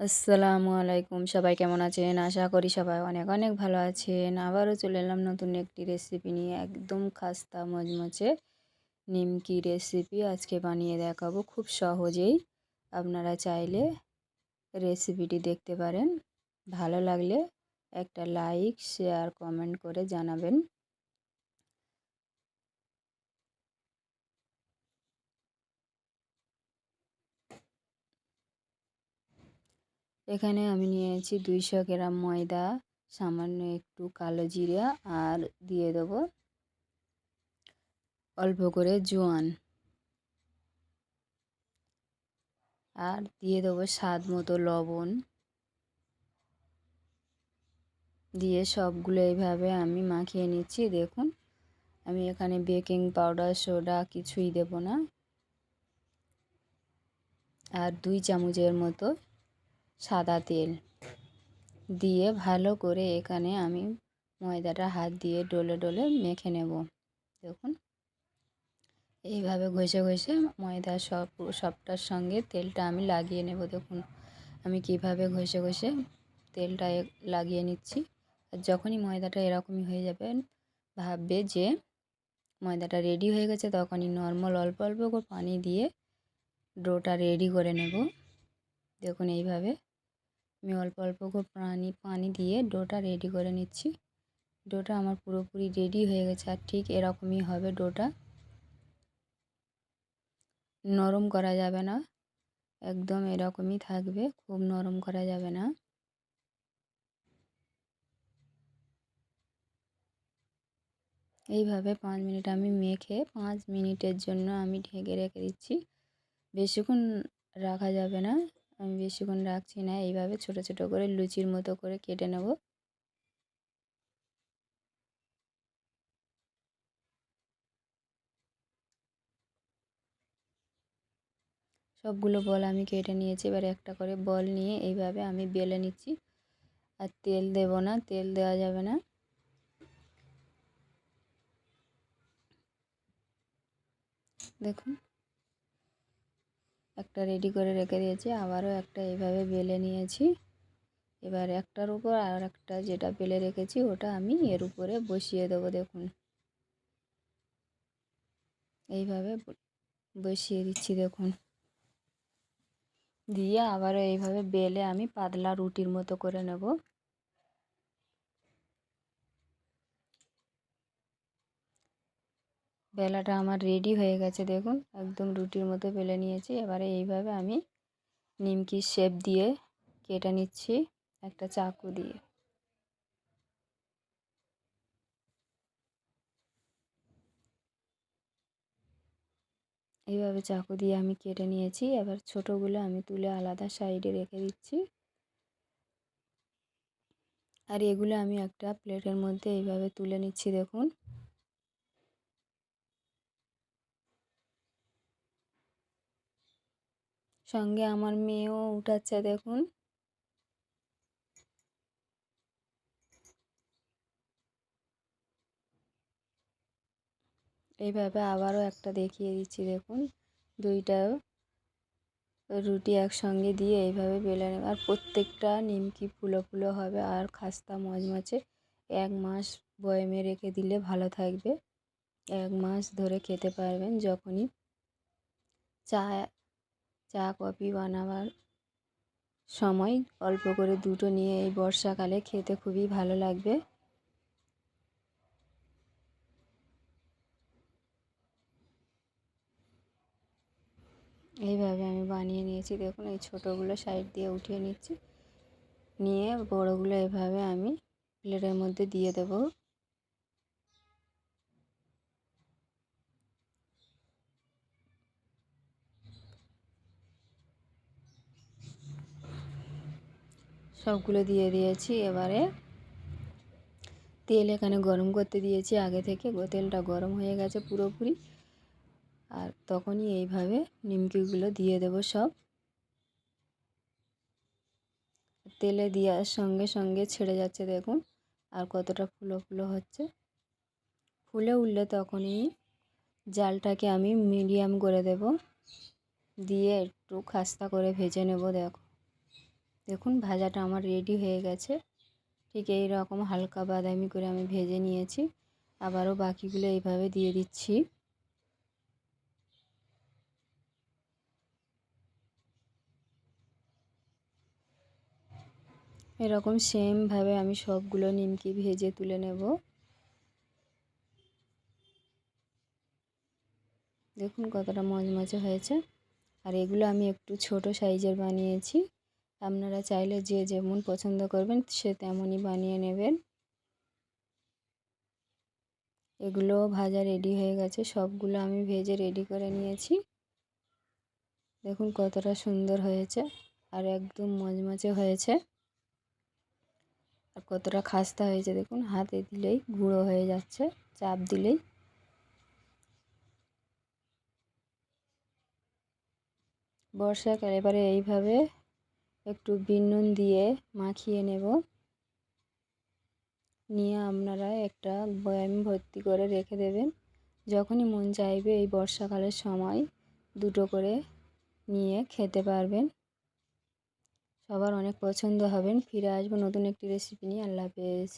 আসসালামু আলাইকুম। সবাই কেমন আছেন? আশা করি সবাই অনেক অনেক ভালো আছেন। আবারও চলে এলাম নতুন একটি রেসিপি নিয়ে একদম খাস্তা মজমচে নিমকি রেসিপি আজকে বানিয়ে দেখাবো খুব সহজেই। আপনারা চাইলে রেসিপিটি দেখতে পারেন। ভালো লাগলে একটা লাইক শেয়ার কমেন্ট করে জানাবেন। এখানে আমি নিয়েছি দুইশো গ্রাম ময়দা, সামান্য একটু কালো জিরা আর দিয়ে দেব অল্প করে জোয়ান। আর দিয়ে দেবো স্বাদ মতো লবণ। দিয়ে সবগুলো এইভাবে আমি মাখিয়ে নিচ্ছি, দেখুন। আমি এখানে বেকিং পাউডার, সোডা কিছুই দেব না। আর দুই চামচের মতো সাদা তেল দিয়ে ভালো করে এখানে আমি ময়দাটা হাত দিয়ে ডলে ডলে মেখে নেব। দেখুন। এইভাবে ঘষে ঘষে ময়দা সব সবটার সঙ্গে তেলটা আমি লাগিয়ে নেব। দেখুন, আমি কীভাবে ঘষে ঘষে তেলটা লাগিয়ে নিচ্ছি। আর যখনই ময়দাটা এরকমই হয়ে যাবে, ভাববে যে ময়দাটা রেডি হয়ে গেছে, তখনই নর্মাল অল্প অল্প করে পানি দিয়ে ডোটা রেডি করে নেব। দেখুন, এইভাবে আমি অল্প অল্প করে পানি পানি দিয়ে ডোটা রেডি করে নিচ্ছি। ডোটা আমার পুরোপুরি রেডি হয়ে গেছে আর ঠিক এরকমই হবে ডোটা। নরম করা যাবে না। একদম এরকমই থাকবে, খুব নরম করা যাবে না। এইভাবে পাঁচ মিনিট আমি মেখে পাঁচ মিনিটের জন্য আমি ঢেকে রেখে দিচ্ছি। বেশিক্ষণ রাখা যাবে না। আমি বেশিক্ষণ রাখছি না, এইভাবে ছোট ছোট করে লুচির মতো করে কেটে নেব। সবগুলো বল আমি কেটে নিয়েছি, এবার একটা করে বল নিয়ে এইভাবে আমি বেলে নিচ্ছি। আর তেল দেব না, তেল দেওয়া যাবে না। দেখুন। একটা রেডি করে রেখে দিয়েছি, আবারও একটা এইভাবে বেলে নিয়েছি। এবার একটার উপর আর একটা যেটা বেলে রেখেছি, ওটা আমি এর উপরে বসিয়ে দেবো, দেখুন। এইভাবে বসিয়ে দিচ্ছি, দেখুন। দিয়ে আবারও এইভাবে বেলে আমি পাতলা রুটির মতো করে নেব। বেলাটা আমার রেডি হয়ে গেছে, দেখুন। একদম রুটির মতো বেলে নিয়েছি। এবারে এইভাবে আমি নিমকির শেপ দিয়ে কেটে নিচ্ছি একটা চাকু দিয়ে। এইভাবে চাকু দিয়ে আমি কেটে নিয়েছি। এবার ছোটোগুলো আমি তুলে আলাদা সাইডে রেখে দিচ্ছি। আর এগুলো আমি একটা প্লেটের মধ্যে এইভাবে তুলে নিচ্ছি, দেখুন। সঙ্গে আমার মেয়েও উঠাচ্ছে, দেখুন। এইভাবে আবারও একটা দেখিয়ে দিচ্ছি, দেখুন। দুইটা রুটি একসঙ্গে দিয়ে এইভাবে বেলে নেব। আর প্রত্যেকটা নিমকি ফুলো ফুলো হবে, আর খাস্তা মজমচে এক মাস বয়মে রেখে দিলে ভালো থাকবে। এক মাস ধরে খেতে পারবেন যখনই। চা চা, কফি বানাবার সময় অল্প করে দুটো নিয়ে এই বর্ষাকালে খেতে খুবই ভালো লাগবে। এইভাবে আমি বানিয়ে নিয়েছি। দেখুন, এই ছোটোগুলো সাইড দিয়ে উঠিয়ে নিচ্ছি। নিয়ে বড়োগুলো এভাবে আমি প্লেটের মধ্যে দিয়ে দেবো। সবগুলো দিয়ে দিয়েছি। এবারে তেল এখানে গরম করতে দিয়েছি আগে থেকে। তেলটা গরম হয়ে গেছে পুরোপুরি। আর তখনই এইভাবে নিমকিগুলো দিয়ে দেব সব। তেলে দেওয়ার সঙ্গে সঙ্গে ছেড়ে যাচ্ছে দেখুন। আর কতটা ফুলো ফুলো হচ্ছে। ফুলে উঠলে তখনই জালটাকে আমি মিডিয়াম করে দেব। দিয়ে একটু খাস্তা করে ভেজে নেব দেখো। দেখুন, ভাজাটা আমার রেডি হয়ে গেছে। ঠিক এই রকম হালকা বাদামি করে আমি ভেজে নিয়েছি। আবারও বাকিগুলো এইভাবে দিয়ে দিচ্ছি। এরকম সেমভাবে আমি সবগুলো নিমকি ভেজে তুলে নেব। দেখুন কতটা মজমজে হয়েছে। আর এগুলো আমি একটু ছোট সাইজের বানিয়েছি। আপনারা চাইলে যে যেমন পছন্দ করবেন সে তেমনই বানিয়ে নেবেন। এগুলো ভাজা রেডি হয়ে গেছে, সবগুলো আমি ভেজে রেডি করে নিয়েছি। দেখুন কতটা সুন্দর হয়েছে আর একদম মজমচে হয়েছে। আর কতটা খাস্তা হয়েছে দেখুন, হাতে দিলেই গুঁড়ো হয়ে যাচ্ছে, চাপ দিলেই। বর্ষাকাল এবারে এইভাবে একটু বিনুন দিয়ে মাখিয়ে নেব। নিয়ে আপনারা একটা বয়াম ভর্তি করে রেখে দেবেন। যখনই মন চাইবে এই বর্ষাকালের সময় দুটো করে নিয়ে খেতে পারবেন। সবার অনেক পছন্দ হবেন। ফিরে আসব নতুন একটি রেসিপি নিয়ে। আল্লাহ হাফেজ।